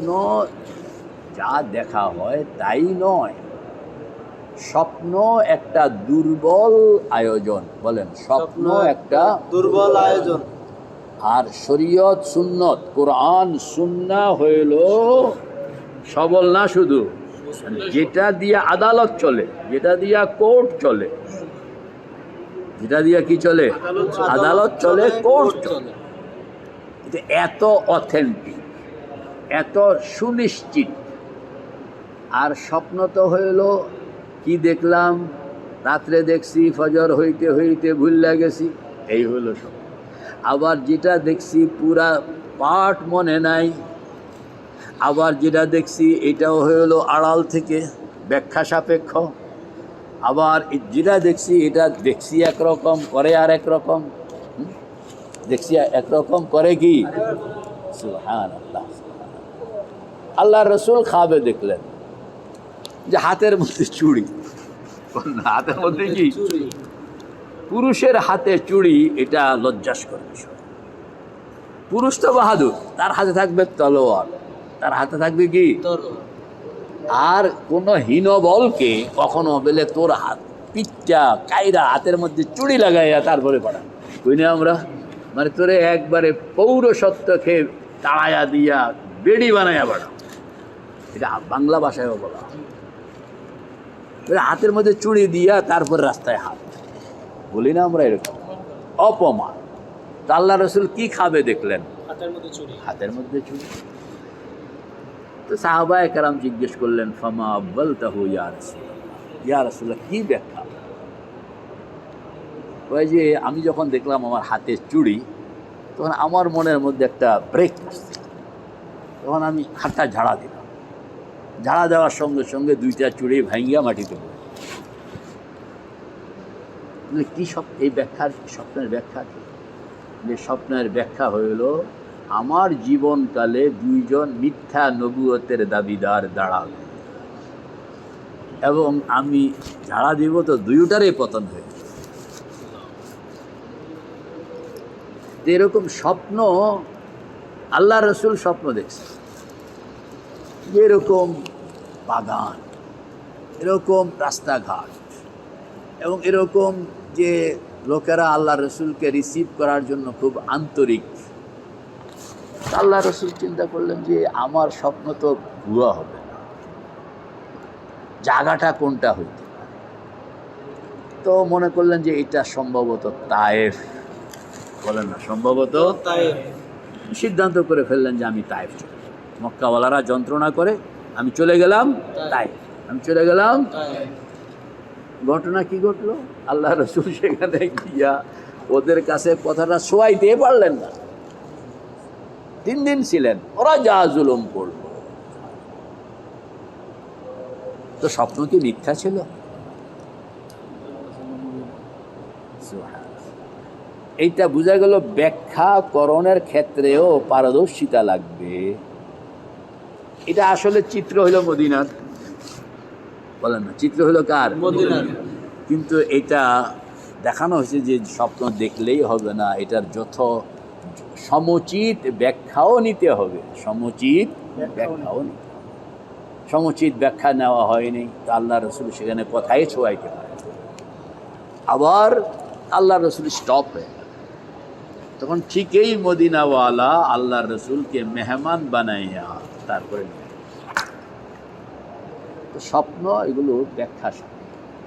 স্বপ্ন যা দেখা হয় তাই নয়। স্বপ্ন একটা দুর্বল আয়োজন বলেন স্বপ্ন একটা দুর্বল আয়োজন। আর শরীয়ত সুন্নত কোরআন সুন্না হইল সবল না শুধু? যেটা দিয়ে আদালত চলে যেটা দিয়া কোর্ট চলে। যেটা দিয়া কি চলে? আদালত চলে কোর্ট চলে। এত অথেন্টিক এত সুনিশ্চিত। আর স্বপ্ন তো হইল, কি দেখলাম? রাত্রে দেখছি, ফজর হইতে হইতে ভুল গেছি। এই হইল স্বপ্ন। আবার যেটা দেখছি, পুরা পাঠ মনে নাই। আবার যেটা দেখছি, এটাও হলো আড়াল থেকে ব্যাখ্যা সাপেক্ষ। আবার যেটা দেখছি, এটা দেখছি একরকম, করে আর একরকম? দেখছি একরকম, করে কি? আল্লাহ আল্লাহ রসুল খাবে দেখলেন। যে হাতের মধ্যে চুড়ি। হাতের মধ্যে কি? পুরুষের হাতে চুড়ি, এটা লজ্জাস্কর বিষয়। পুরুষ তো বাহাদুর, তার হাতে থাকবে তলোয়ার। তার হাতে থাকবে কি? আর কোন হীনবলকে কখনো বেলে, তোর হাত পিচ্চা কাইরা হাতের মধ্যে চুড়ি লাগাইয়া তারপরে পড়া বুঝি না আমরা? মানে তোরে একবারে পৌরসত্বকে তাড়াইয়া দিয়া বেড়ি বানাইয়া বাড়া। এটা বাংলা ভাষায়ও বলা হাতের মধ্যে চুড়ি দিয়া তারপর রাস্তায় হাত। বলি না আমরা এরকম। অপমান। তা আল্লাহ রসুল কি খাবে দেখলেন? হাতের মধ্যে চুরি হাতের মধ্যে চুড়ি। তো সাহাবা একরাম জিজ্ঞেস করলেন ফামা আব্বাল তাহু ইয়া রাসূলুল্লাহ। ইয়া রাসূলুল্লাহ কি ব্যাখ্যা? ওই যে আমি যখন দেখলাম আমার হাতে চুড়ি তখন আমার মনের মধ্যে একটা ব্রেক আসছে। তখন আমি হাতটা ঝাড়া দিলাম। ঝাড়া দেওয়ার সঙ্গে সঙ্গে দুইটা চুড়ি ভাঙিয়া মাটিতে পড়ে বলে, কি সব এই ব্যাখ্যার স্বপ্নের ব্যাখ্যা যে স্বপ্নের ব্যাখ্যা হইল আমার জীবনকালে দুইজন মিথ্যা নবুয়তের দাবিদার দাঁড়াল। এবং আমি ঝাড়া দিব তো দুইটারই পতন হয়ে। এরকম স্বপ্ন আল্লাহ রসুল স্বপ্ন দেখছে। এরকম বাগান এরকম রাস্তাঘাট এবং এরকম যে লোকেরা আল্লাহ রসুলকে রিসিভ করার জন্য খুব আন্তরিক। আল্লাহ রসুল চিন্তা করলেন যে আমার স্বপ্ন তো ভুয়া হবে না। জায়গাটা কোনটা হইতে পারে? তো মনে করলেন যে এটা সম্ভবত তায়েফ। বলেন না সম্ভবত তাই সিদ্ধান্ত করে ফেললেন যে আমি তায়েফ চলে মক্কাওয়ালারা যন্ত্রণা করে আমি চলে গেলাম তাই। আমি চলে গেলাম ঘটনা কি ঘটলো? আল্লাহ রসুল সেখানে গিয়া ওদের কাছে কথাটা শোয়াইতে পারলেন না। তিন দিন ছিলেন ওরা যা জুলুম করল। তো স্বপ্ন কি মিথ্যা ছিল? এইটা বোঝা গেল ব্যাখ্যাকরণের ক্ষেত্রেও পারদর্শিতা লাগবে। এটা আসলে চিত্র হইল মদিনার। বলেন না চিত্র হইল কার? মদিনার। কিন্তু এটা দেখানো হয়েছে যে স্বপ্ন দেখলেই হবে না এটার যথ সমুচিত ব্যাখ্যাও নিতে হবে। সমুচিত ব্যাখ্যাও নিতে সমুচিত ব্যাখ্যা নেওয়া হয়নি তা আল্লাহ রসুল সেখানে কথাই ছোঁয়াইতে পারে আবার আল্লাহ রসুল স্টপ হয়ে তখন ঠিকই মদিনাওয়ালা আল্লাহ রসুলকে মেহমান বানাইয়া তারপরে তো স্বপ্ন এগুলো ব্যাখ্যা।